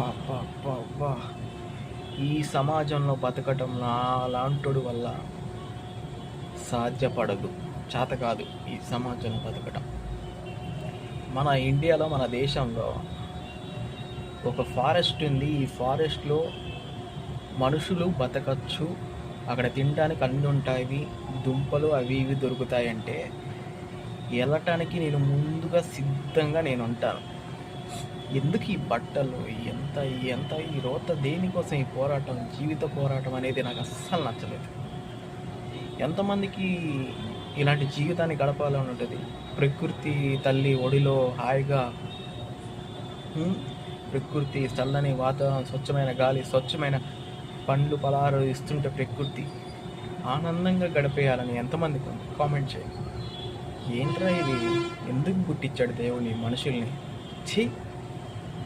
అబ్బా అబ్బా ఈ సమాజంలో బతకటం నా లాంటోడు వల్ల సాధ్యపడదు. చేత కాదు ఈ సమాజంలో బతకటం. మన ఇండియాలో మన దేశంలో ఒక ఫారెస్ట్ ఉంది. ఈ ఫారెస్ట్లో మనుషులు బతకచ్చు. అక్కడ తినడానికి అన్నీ ఉంటాయి. దుంపలు అవి ఇవి దొరుకుతాయంటే వెళ్ళటానికి నేను ముందుగా సిద్ధంగా నేను ఉంటాను. ఎందుకు ఈ బట్టలు ఎంత ఎంత ఈ రోత దేనికోసం ఈ పోరాటం జీవిత పోరాటం అనేది నాకు అస్సలు నచ్చలేదు. ఎంతమందికి ఇలాంటి జీవితాన్ని గడపాలని ఉంటుంది? ప్రకృతి తల్లి ఒడిలో హాయిగా ప్రకృతి చల్లని వాతావరణం స్వచ్ఛమైన గాలి స్వచ్ఛమైన పండ్లు పలారు ఇస్తుంటే ప్రకృతి ఆనందంగా గడిపేయాలని ఎంతమందికి కామెంట్ చేయండి. ఏంట్రా ఇది? ఎందుకు పుట్టించాడు దేవుని మనుషుల్ని? 七。